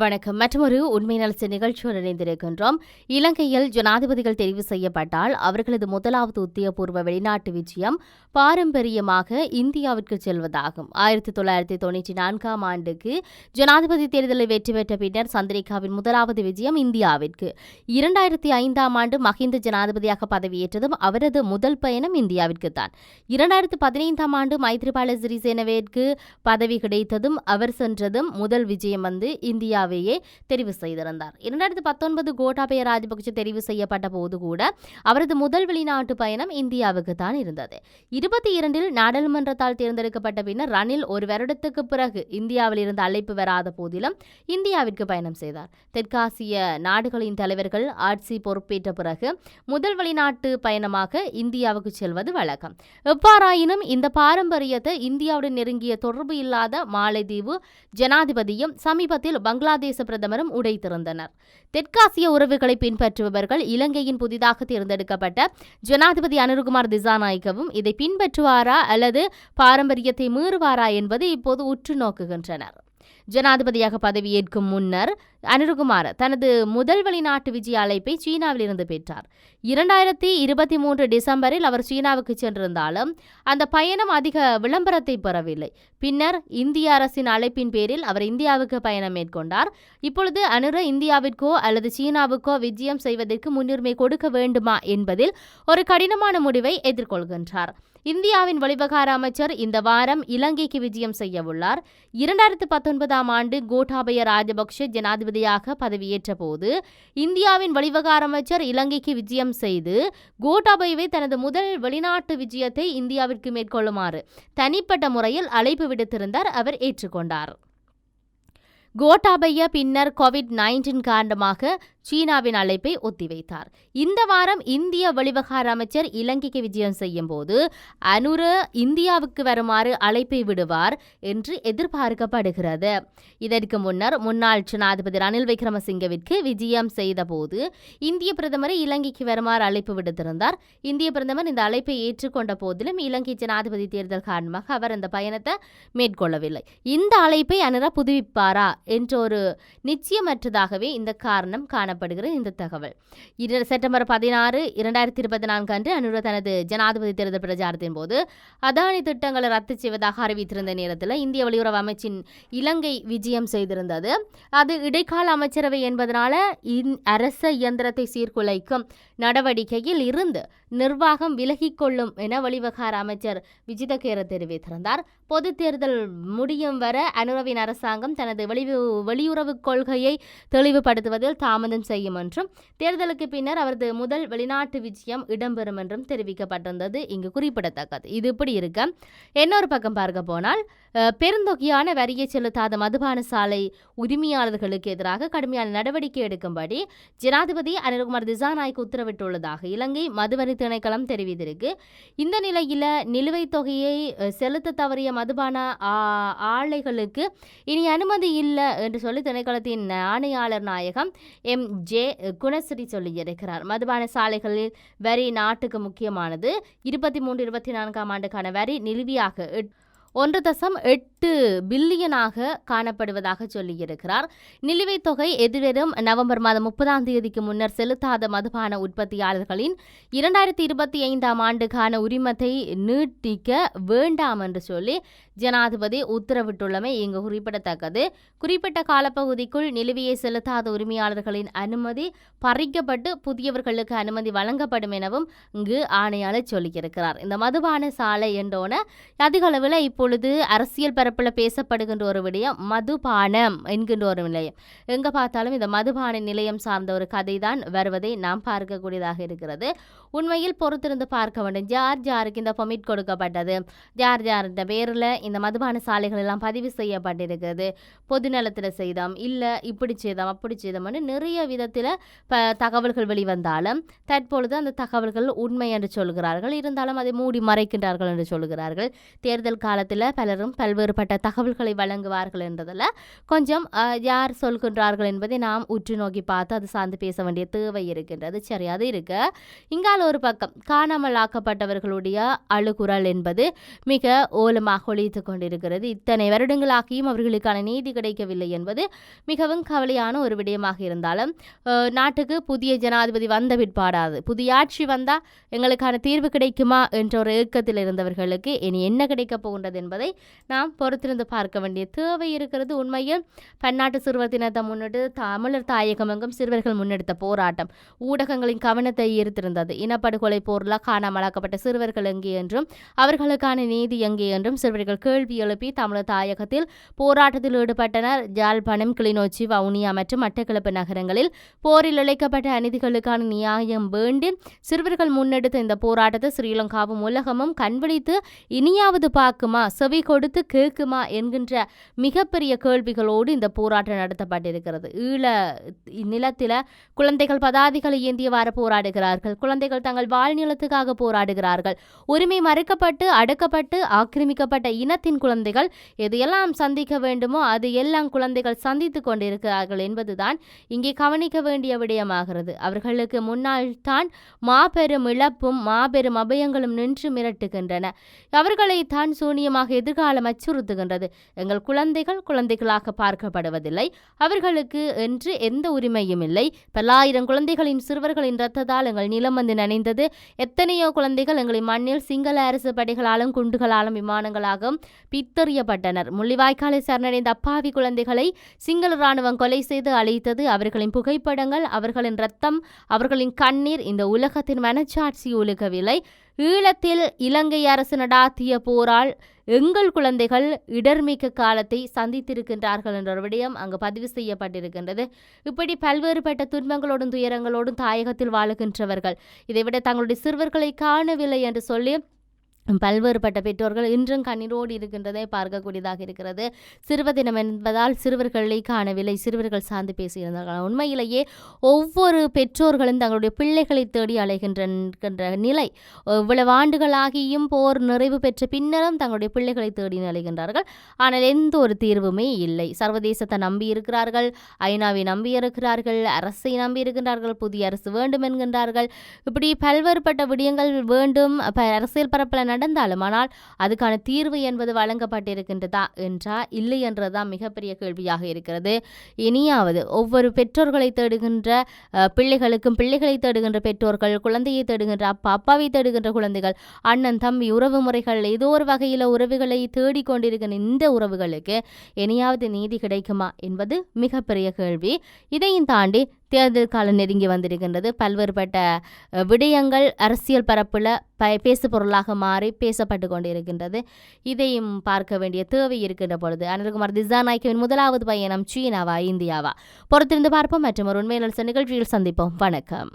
வணக்கம். மற்றொரு உண்மை நலச நிகழ்ச்சியோடு இணைந்திருக்கின்றோம். இலங்கையில் ஜனாதிபதிகள் தெரிவு செய்யப்பட்டால் அவர்களது முதலாவது உத்தியபூர்வ வெளிநாட்டு விஜயம் பாரம்பரியமாக இந்தியாவிற்கு செல்வதாகும். ஆயிரத்தி தொள்ளாயிரத்தி தொன்னூற்றி நான்காம் ஆண்டுக்கு ஜனாதிபதி தேர்தலில் வெற்றி பெற்ற பின்னர் சந்திரிகாவின் முதலாவது விஜயம் இந்தியாவிற்கு. இரண்டாயிரத்தி ஐந்தாம் ஆண்டு மஹிந்த ஜனாதிபதியாக பதவியேற்றதும் அவரது முதல் பயணம் இந்தியாவிற்கு தான் இரண்டாயிரத்தி பதினைந்தாம் ஆண்டு மைத்ரிபால சிறிசேனவிற்கு பதவி கிடைத்ததும் அவர் சென்றதும் முதல் விஜயம் வந்து இந்தியாவையே தெரிவு செய்திருந்தார். இரண்டாயிரத்தி பத்தொன்பது கோட்டாபய ராஜபக்ஷ தெரிவு செய்யப்பட்ட போது கூட அவரது முதல் வெளிநாட்டு பயணம் இந்தியாவுக்கு தான் இருந்தது. இருபத்தி இரண்டில் நாடாளுமன்றத்தால் தேர்ந்தெடுக்கப்பட்ட பின்னர் ரணில் ஒரு வருடத்துக்கு பிறகு இந்தியாவில் இருந்து அழைப்பு வராத போதிலும் இந்தியாவிற்கு பயணம் செய்தார். தெற்காசிய நாடுகளின் தலைவர்கள் ஆட்சி பொறுப்பேற்ற பிறகு முதல் வெளிநாட்டு பயணமாக இந்தியாவுக்கு செல்வது வழக்கம். எவ்வாறாயினும் இந்த பாரம்பரியத்தை இந்தியாவுடன் நெருங்கிய தொடர்பு இல்லாத மாலைதீவு ஜனாதிபதியும் சமீபத்தில் பங்களாதேச பிரதமரும் உடைத்திருந்தனர் தெற்காசிய உறவுகளை பின்பற்றுபவர்கள் இலங்கையின் புதிதாக தேர்ந்தெடுக்கப்பட்ட ஜனாதிபதி அனுருகுமார் திசாநாயக்கவும் இதை பின்பற்றுவாரா அல்லது பாரம்பரியத்தை மீறுவாரா என்பது இப்போது உற்று நோக்குகின்றனர். ஜனாதிபதியாக பதவியேற்கும் முன்னர் அனிருகுமார் தனது முதல் வெளிநாட்டு விஜய அழைப்பை சீனாவில் இருந்து பெற்றார். இரண்டாயிரத்தி இருபத்தி மூன்று டிசம்பரில் அவர் சீனாவுக்கு சென்றிருந்தாலும் அந்த பயணம் அதிக விளம்பரத்தை பெறவில்லை. பின்னர் இந்திய அரசின் அழைப்பின் பேரில் அவர் இந்தியாவுக்கு பயணம் மேற்கொண்டார். இப்பொழுது அனுர இந்தியாவிற்கோ அல்லது சீனாவுக்கோ விஜயம் செய்வதற்கு முன்னுரிமை கொடுக்க வேண்டுமா என்பதில் ஒரு கடினமான முடிவை எதிர்கொள்கின்றார். இந்தியாவின் வெளிவகார அமைச்சர் இந்த வாரம் இலங்கைக்கு விஜயம் செய்யவுள்ளார் இரண்டாயிரத்து பத்தொன்பதாம் ஆண்டு கோட்டாபய ராஜபக்ஷ ஜனாதிபதியாக பதவியேற்ற போது இந்தியாவின் வெளிவகார அமைச்சர் இலங்கைக்கு விஜயம் செய்து கோட்டாபயவை தனது முதல் வெளிநாட்டு விஜயத்தை இந்தியாவிற்கு மேற்கொள்ளுமாறு தனிப்பட்ட முறையில் அழைப்பு விடுத்திருந்தார் அவர் ஏற்றுக்கொண்டார். கோட்டாபய பின்னர் கோவிட் நைன்டீன் காரணமாக சீனாவின் அழைப்பை ஒத்திவைத்தார். இந்த வாரம் இந்திய வெளிவகார அமைச்சர் இலங்கைக்கு விஜயம் செய்யும் போது அனுர இந்தியாவுக்கு வருமாறு அழைப்பை விடுவார் என்று எதிர்பார்க்கப்படுகிறது. இதற்கு முன்னர் முன்னாள் ஜனாதிபதி ரணில் விக்ரமசிங்கவிற்கு விஜயம் செய்தபோது இந்திய பிரதமரை இலங்கைக்கு வருமாறு அழைப்பு விடுத்திருந்தார். இந்திய பிரதமர் இந்த அழைப்பை ஏற்றுக்கொண்ட போதிலும் இலங்கை ஜனாதிபதி தேர்தல் காரணமாக அவர் அந்த பயணத்தை மேற்கொள்ளவில்லை. இந்த அழைப்பை அனுர புதுப்பிப்பாரா என்ற ஒரு நிச்சயமற்றதாகவே இந்த காரணம் காண காணப்படுகிற இந்த தகவல். இரு செப்டம்பர் பதினாறு இரண்டாயிரத்தி இருபத்தி நான்கு அன்று அனுர தனது ஜனாதிபதி தேர்தல் பிரச்சாரத்தின் போது அதானி திட்டங்களை ரத்து செய்வதாக அறிவித்திருந்த நேரத்தில் இந்திய வெளியுறவு அமைச்சின் இலங்கை விஜயம் செய்திருந்தது. அது இடைக்கால அமைச்சரவை என்பதனால இந் அரச இயந்திரத்தை சீர்குலைக்கும் நடவடிக்கையில் இருந்து நிர்வாகம் விலகிக்கொள்ளும் என வெளிவகார அமைச்சர் விஜிதகேர தெரிவித்திருந்தார். பொது தேர்தல் முடியும் வர அனுரவின் அரசாங்கம் தனது வெளி வெளியுறவு கொள்கையை தெளிவுபடுத்துவதில் தாமதம் செய்யும் என்றும் தேர்தலுக்கு பின்னர் அவரது முதல் வெளிநாட்டு விஜயம் இடம்பெறும் என்றும் தெரிவிக்கப்பட்டிருந்தது. இங்கு குறிப்பிடத்தக்கது. இது இப்படி இருக்க இன்னொரு பக்கம் பார்க்க போனால் பெருந்தொகையான வரியை செலுத்தாத மதுபான சாலை உரிமையாளர்களுக்கு எதிராக கடுமையான நடவடிக்கை எடுக்கும்படி ஜனாதிபதி அனில்குமார் திசாநாயக் உத்தரவிட்டுள்ளதாக இலங்கை மதுவரி திணைக்களம் தெரிவித்திருக்கு. இந்த நிலையில் நிலுவைத் தொகையை செலுத்த தவறிய மதுபான ஆ- ஆலைகளுக்கு இனி அனுமதி இல்லை என்று சொல்லி திணைக்களத்தின் ஆணையாளர் நாயகம் எம். ஜே. குணஸ்ரீ சொல்லியிருக்கிறார் மதுபான சாலைகளில் வரி நாட்டுக்கு முக்கியமானது. இருபத்தி மூன்று இருபத்தி நான்காம் ஆண்டுக்கான வரி நிலுவையாக எட்- ஒன்று தசம் எட்டு பில்லியனாக காணப்படுவதாக சொல்லியிருக்கிறார். நிலுவைத் தொகை எதிர்வரும் நவம்பர் மாதம் முப்பதாம் தேதிக்கு முன்னர் செலுத்தாத மதுபான உற்பத்தியாளர்களின் இரண்டாயிரத்தி இருபத்தி ஐந்தாம் ஆண்டுக்கான உரிமத்தை நீட்டிக்க வேண்டாம் என்று சொல்லி ஜனாதிபதி உத்தரவிட்டுள்ளமை இங்கு குறிப்பிடத்தக்கது. குறிப்பிட்ட காலப்பகுதிக்குள் நிலுவையை செலுத்தாத உரிமையாளர்களின் அனுமதி பறிக்கப்பட்டு புதியவர்களுக்கு அனுமதி வழங்கப்படும் எனவும் இங்கு ஆணையாளர் சொல்லியிருக்கிறார். இந்த மதுபான சாலை என்றோன அதிக அளவில் இப்பொழுது அரசியல் பெற பரப்பில் பேசப்படுகின்ற ஒரு விடயம் மதுபானம் என்கின்ற ஒரு நிலையம். எங்கே பார்த்தாலும் இந்த மதுபான நிலையம் சார்ந்த ஒரு கதை தான் வருவதை நாம் பார்க்கக்கூடியதாக இருக்கிறது. உண்மையில் பொறுத்திருந்து பார்க்க வேண்டும். ஜார் யாருக்கு இந்த பொமிட் கொடுக்கப்பட்டது. ஜார் யார் இந்த பேரில் இந்த மதுபான சாலைகள் எல்லாம் பதிவு செய்யப்பட்டிருக்கிறது. பொதுநலத்தில் செய்தோம். இல்லை இப்படி செய்தோம் அப்படி செய்தோம்னு நிறைய விதத்தில் ப தகவல்கள் வெளிவந்தாலும் தற்பொழுது அந்த தகவல்கள் உண்மை என்று சொல்கிறார்கள். இருந்தாலும் அதை மூடி மறைக்கின்றார்கள் என்று சொல்கிறார்கள். தேர்தல் காலத்தில் பலரும் பல்வேறு சம்பந்தப்பட்ட தகவல்களை வழங்குவார்கள் என்றதில் கொஞ்சம் யார் சொல்கின்றார்கள் என்பதை நாம் உற்று நோக்கி பார்த்து அது சார்ந்து பேச வேண்டிய தேவை இருக்கின்றது சரி அது இருக்க? இங்கால ஒரு பக்கம் காணாமல் ஆக்கப்பட்டவர்களுடைய அழுகுரல் என்பது மிக ஓலமாக ஒழித்து கொண்டிருக்கிறது. இத்தனை வருடங்களாகியும் அவர்களுக்கான நீதி கிடைக்கவில்லை என்பது மிகவும் கவலையான ஒரு விடயமாக இருந்தாலும் நாட்டுக்கு புதிய ஜனாதிபதி வந்த பிற்பாடாது. புதிய ஆட்சி வந்தால் எங்களுக்கான தீர்வு கிடைக்குமா என்ற ஒரு ஏக்கத்தில் இருந்தவர்களுக்கு இனி என்ன கிடைக்கப் போகின்றது என்பதை நாம் பொறுத்திருந்து பார்க்க வேண்டிய தேவை இருக்கிறது. உண்மையில் பன்னாட்டு சிறுவர் தினத்தை முன்னிட்டு தமிழர் தாயகம் எங்கும் சிறுவர்கள் முன்னெடுத்த போராட்டம் ஊடகங்களின் கவனத்தை ஈர்த்திருந்தது. இனப்படுகொலை போரில் காணாமலாக்கப்பட்ட சிறுவர்கள் எங்கே என்றும் அவர்களுக்கான நீதி எங்கே என்றும் சிறுவர்கள் கேள்வி எழுப்பி தமிழர் தாயகத்தில் போராட்டத்தில் ஈடுபட்டனர். ஜாழ்ப்பாணம் கிளிநொச்சி வவுனியா மற்றும் மட்டக்கிழப்பு நகரங்களில் போரில் இழைக்கப்பட்ட அநீதிகளுக்கான நியாயம் வேண்டி சிறுவர்கள் முன்னெடுத்த இந்த போராட்டத்தை ஸ்ரீலங்காவும் உலகமும் கண்விழித்து இனியாவது பார்க்குமா? செவி கொடுத்து கேட்குமா என்கின்ற மிகப்பெரிய கேள்விகளோடு இந்த போராட்டம் நடத்தப்பட்டிருக்கிறது. ஈழ நிலத்தில் குழந்தைகள் பதாதிகளை ஏந்தியவாறு போராடுகிறார்கள். குழந்தைகள் தங்கள் வாழ்நிலத்துக்காக போராடுகிறார்கள். உரிமை மறுக்கப்பட்டு அடக்கப்பட்டு ஆக்கிரமிக்கப்பட்ட இனத்தின் குழந்தைகள் எதையெல்லாம் சந்திக்க வேண்டுமோ அது எல்லாம் குழந்தைகள் சந்தித்து கொண்டிருக்கிறார்கள் என்பதுதான் இங்கே கவனிக்க வேண்டிய விடயமாகிறது. அவர்களுக்கு முன்னால் தான் மாபெரும் இழப்பும் மாபெரும் அபயங்களும் நின்று மிரட்டுகின்றன. அவர்களை தான் சூனியமாக எதிர்காலம் அச்சுறுத்துகின்றது எங்கள் குழந்தைகள் குழந்தைகளாக பார்க்கப்படுவதில்லை. அவர்களுக்கு என்று எந்த உரிமையும் இல்லை. பல்லாயிரம் குழந்தைகளின் சிறுவர்களின் ரத்தத்தால் எங்கள் நிலம் வந்து நனைந்தது. எத்தனையோ குழந்தைகள் எங்களின் மண்ணில் சிங்கள அரசு படைகளாலும் குண்டுகளாலும் விமானங்களாகவும் பித்தறியப்பட்டனர். முள்ளிவாய்க்காலை சரணடைந்த அப்பாவி குழந்தைகளை சிங்கள ராணுவம் கொலை செய்து அழித்தது. அவர்களின் புகைப்படங்கள் அவர்களின் ரத்தம் அவர்களின் கண்ணீர் இந்த உலகத்தின் மனச்சாட்சி உலகவில்லை ஈழத்தில் இலங்கை அரசு நடாத்திய போரால் எங்கள் குழந்தைகள் இடர்மிக்க காலத்தை சந்தித்திருக்கின்றார்கள் என்ற ஒரு விடயம் அங்கு பதிவு செய்யப்பட்டிருக்கின்றது. இப்படி பல்வேறுபட்ட துன்பங்களோடும் துயரங்களோடும் தாயகத்தில் வாழுகின்றவர்கள் இதைவிட தங்களுடைய சிறுவர்களை காணவில்லை என்று சொல்லி பல்வேறுபட்ட பெற்றோர்கள் இன்றும் கண்ணீரோடு இருக்கின்றதை பார்க்கக்கூடியதாக இருக்கிறது. சிறுவர் தினம் என்பதால் சிறுவர்களை காணவில்லை. சிறுவர்கள் சார்ந்து பேசியிருந்தார்கள். உண்மையிலேயே ஒவ்வொரு பெற்றோர்களும் தங்களுடைய பிள்ளைகளை தேடி அலைகின்ற நிலை இவ்வளவு ஆண்டுகளாகியும் போர் நிறைவு பெற்ற பின்னரும் தங்களுடைய பிள்ளைகளை தேடி அலைகின்றார்கள். ஆனால் எந்த ஒரு தீர்வுமே இல்லை. சர்வதேசத்தை நம்பி இருக்கிறார்கள். ஐநாவை நம்பி இருக்கிறார்கள். அரசை நம்பி இருக்கின்றார்கள். புதிய அரசு வேண்டும் என்கின்றார்கள். இப்படி பல்வேறுபட்ட விடயங்கள் வேண்டும். அரசியல் பரப்பில் நடந்தாலும் ஆனால் அதுக்கான தீர்வு என்பது வழங்கப்பட்டிருக்கின்றதா என்றா இல்லை என்றதுதான் மிகப்பெரிய கேள்வியாக இருக்கிறது. இனியாவது ஒவ்வொரு பெற்றோர்களை தேடுகின்ற பிள்ளைகளுக்கும் பிள்ளைகளை தேடுகின்ற பெற்றோர்கள் குழந்தையை தேடுகின்ற அப்பா அப்பாவை தேடுகின்ற குழந்தைகள் அண்ணன் தம்பி உறவு முறைகள் ஏதோ ஒரு வகையில் உறவுகளை தேடிக்கொண்டிருக்கின்ற இந்த உறவுகளுக்கு இனியாவது நீதி கிடைக்குமா என்பது மிகப்பெரிய கேள்வி. இதையும் தாண்டி தேர்தல் காலம் நெருங்கி வந்திருக்கின்றது. பல்வேறுபட்ட விடயங்கள் அரசியல் பரப்பில் ப பேசு பொருளாக மாறி பேசப்பட்டு கொண்டிருக்கின்றது. இதையும் பார்க்க வேண்டிய தேவை இருக்கின்ற பொழுது அனில்குமார் திசாநாயக்கவின் முதலாவது பயணம் சீனாவா இந்தியாவா? பொறுத்திருந்து பார்ப்போம் மற்றும் ஒரு உண்மையிலரச நிகழ்ச்சியில் சந்திப்போம். வணக்கம்.